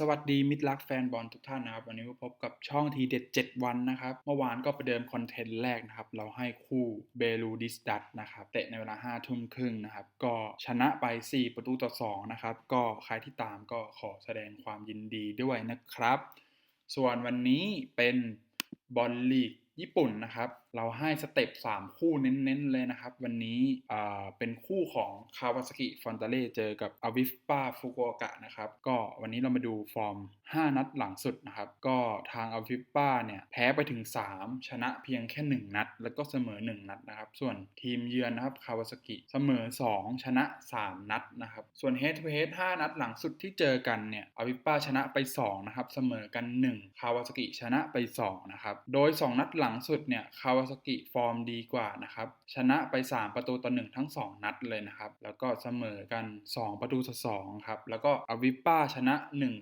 สวัสดีมิตรรักแฟนบอลทุกท่านนะครับ วันนี้มาพบกับช่องทีเด็ด 7 วันนะครับ เมื่อวานก็ประเดิมคอนเทนต์แรกนะครับ เราให้คู่เบลูดิสดัตนะครับ เตะในเวลา 5 ทุ่มครึ่งนะครับ ก็ชนะไป 4 ประตูต่อ 2 นะครับ ก็ใครที่ตามก็ขอแสดงความยินดีด้วยนะครับ ส่วนวันนี้เป็นบอลลีกญี่ปุ่นนะครับ เราให้สเต็ป3 คู่เน้นๆเลยนะครับ วันนี้เป็นคู่ของคาวาซากิฟอนตาเล่เจอกับอวิฟปาฟุกุโอกะนะครับ ก็วันนี้เรามาดูฟอร์ม 5 นัดหลังสุดนะครับ ก็ทางอวิฟปาเนี่ยแพ้ไปถึง 3 ชนะเพียงแค่ 1 นัด แล้วก็เสมอ 1 นัดนะครับ ส่วนทีมเยือนนะครับคาวาซากิเสมอ 2 ชนะ 3 นัดนะครับ ส่วน head to head 5นัดหลังสุดที่เจอกันเนี่ยอวิฟปาชนะไป2นะครับเสมอกัน 1 คาวาซากิชนะไป2นะครับ โดย 2 นัดหลังสุดเนี่ยคาวาซากิฟอร์มดีกว่านะครับ ชนะไป 3 ประตูต่อ1ทั้ง 2 นัดเลยนะครับ แล้วก็เสมอกัน 2 ประตูต่อ2ครับ แล้วก็อวิปปาชนะ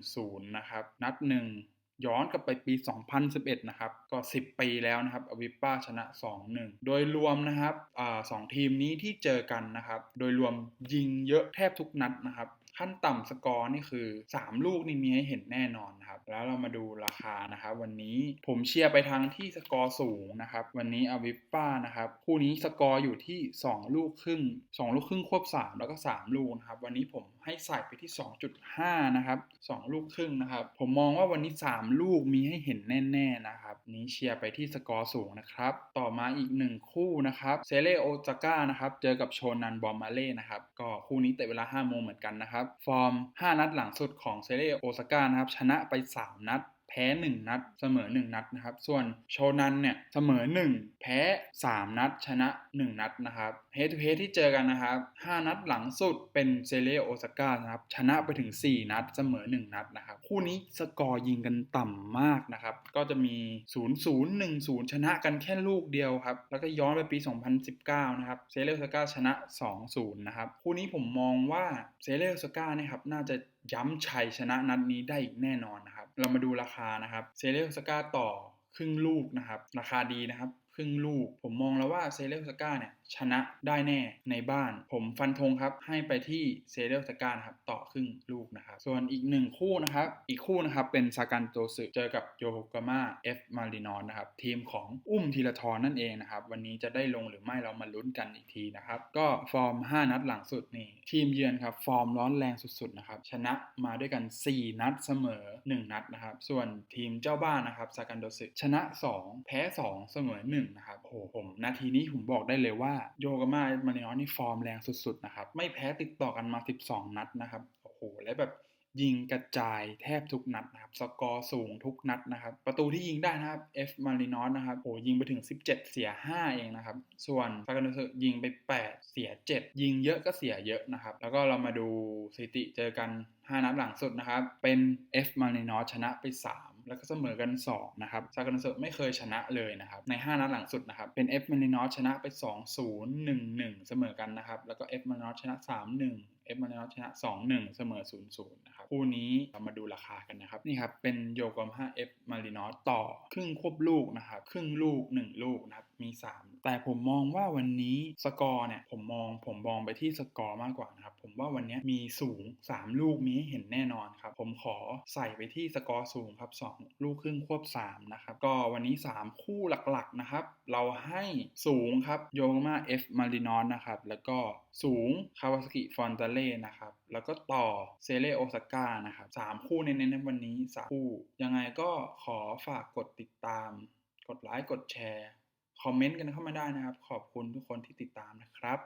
1-0 นะครับ นัด 1ย้อนกลับไปปี 2011 นะครับ ก็ 10 ปีแล้วนะครับ อวิปปาชนะ 2-1 โดยรวมนะครับอสองทีมนี้ที่เจอกันนะครับ โดยรวมยิงเยอะแทบทุกนัดนะครับ ขั้นต่ำสกอร์นี่คือ 3 ลูกนี่มีให้เห็นแน่นอนครับ แล้วเรามาดูราคานะครับ วันนี้ผมเชียร์ไปทางที่สกอร์สูงนะครับ วันนี้อวิปป้านะครับ คู่นี้สกอร์อยู่ที่ 2 ลูกครึ่ง 2 ลูกครึ่งควบ 3 แล้วก็ 3 ลูกนะครับ วันนี้ผมให้ใส่ไปที่ 2.5 นะครับ 2 ลูกครึ่งนะครับ ผมมองว่าวันนี้ 3 ลูกมีให้เห็นแน่ๆนะครับ นี้เชียร์ไปที่สกอร์สูงนะครับ ต่อมาอีก 1 คู่นะครับเซเลโอซาก้านะครับ เจอกับโชนันบอมมาเล่นะครับ ก็คู่นี้เตะเวลา5โมงเหมือนกันนะครับฟอร์ม 5 นัดหลังสุดของเซเรโอซาก้านะครับ ชนะไป 3 นัด พ้1นัด เสมอ 1 นัดนะครับ ส่วนโชนันเนี่ยเสมอ 1 แพ้ 3 นัด ชนะ 1 นัดนะครับเฮดทูเฮดที่เจอกันนะครับ 5 นัดหลังสุดเป็นเซเลโอซาก้านะครับ ชนะไปถึง 4 นัด เสมอ 1 นัดนะครับ คู่นี้สกอร์ยิงกันต่ำมากนะครับ ก็จะมี 0 0 1 0 ชนะกันแค่ลูกเดียวครับ แล้วก็ย้อนไปปี 2019 นะครับ เซเลโอซาก้าชนะ 2 0 นะครับ คู่นี้ผมมองว่าเซเลโอซาก้าเนี่ยครับ น่าจะย้ำชัยชนะนัดนี้ได้อีกแน่นอนนะครับ เรามาดูราคานะครับเซเลโอซาก้าต่อครึ่งลูกนะครับ ราคาดีนะครับ ครึ่งลูก ผมมองแล้วว่าเซเลสก้าเนี่ยชนะได้แน่ในบ้าน ผมฟันธงครับให้ไปที่เซเลสก้านะครับต่อครึ่งลูกนะครับ ส่วนอีกหนึ่งคู่นะครับ อีกคู่นะครับเป็นซากันโตสึเจอกับโยโกาม่าเอฟมารินอนนะครับ ทีมของอุ้มธีรทรนั่นเองนะครับ วันนี้จะได้ลงหรือไม่เรามาลุ้นกันอีกทีนะครับ ก็ฟอร์ม 5 นัดหลังสุดนี่ทีมเยือนครับฟอร์มร้อนแรงสุดๆนะครับชนะมาด้วยกัน 4 นัดเสมอ 1 นัดนะครับ ส่วนทีมเจ้าบ้านนะครับซากันโตสึชนะ 2 แพ้ 2 เสมอ 1นะครับโอ้โหผมนาทีนี้ผมบอกได้เลยว่าโยกามามารินอนี่ฟอร์มแรงสุดๆนะครับไม่แพ้ติดต่อกันมา 12 นัดนะครับโอ้โหและแบบยิงกระจายแทบทุกนัดนะครับ สกอร์สูงทุกนัดนะครับ ประตูที่ยิงได้นะครับ F มารินอสนะครับโอ้ยิงไปถึง 17 เสีย 5 เองนะครับ ส่วนซากาโนเซยิงไป 8 เสีย 7 ยิงเยอะก็เสียเยอะนะครับ แล้วก็เรามาดูสถิติเจอกัน 5 นัดหลังสุดนะครับ เป็น F มารินอสชนะไป 3 แล้วก็เสมอกัน 2 นะครับซากาโนเซไม่เคยชนะเลยนะครับ ใน 5 นัดหลังสุดนะครับ เป็น F มารินอสชนะไป 2 0 1 1 เสมอกันนะครับ แล้วก็ F มารินอสชนะ 3 1 F มารินอชนะ 2-1 เสมอ 0-0 นะครับ คู่นี้เรามาดูราคากันนะครับ นี่ครับ เป็นโยกอม 5F มารินอสต่อ ครึ่งควบลูกนะครับ ครึ่งลูก 1 ลูกนะครับ มี 3 แต่ผมมองว่าวันนี้สกอร์เนี่ยผมมองผมมองไปที่สกอร์มากกว่านะครับ ผมว่าวันนี้มีสูง 3 ลูกมีให้เห็นแน่นอนครับ ผมขอใส่ไปที่สกอร์สูงครับ 2 ลูกครึ่งควบ 3 นะครับ ก็วันนี้ 3 คู่หลักๆนะครับ เราให้สูงครับโยมา F มารินอสนะครับ แล้วก็สูงคาวาซากิฟอนตาเล่นะครับ แล้วก็ต่อเซเลโอซาก้านะครับสามคู่เน้นๆในวันนี้สามคู่ ยังไงก็ขอฝากกดติดตาม กดไลค์กดแชร์ คอมเมนต์กันเข้ามาได้นะครับ ขอบคุณทุกคนที่ติดตามนะครับ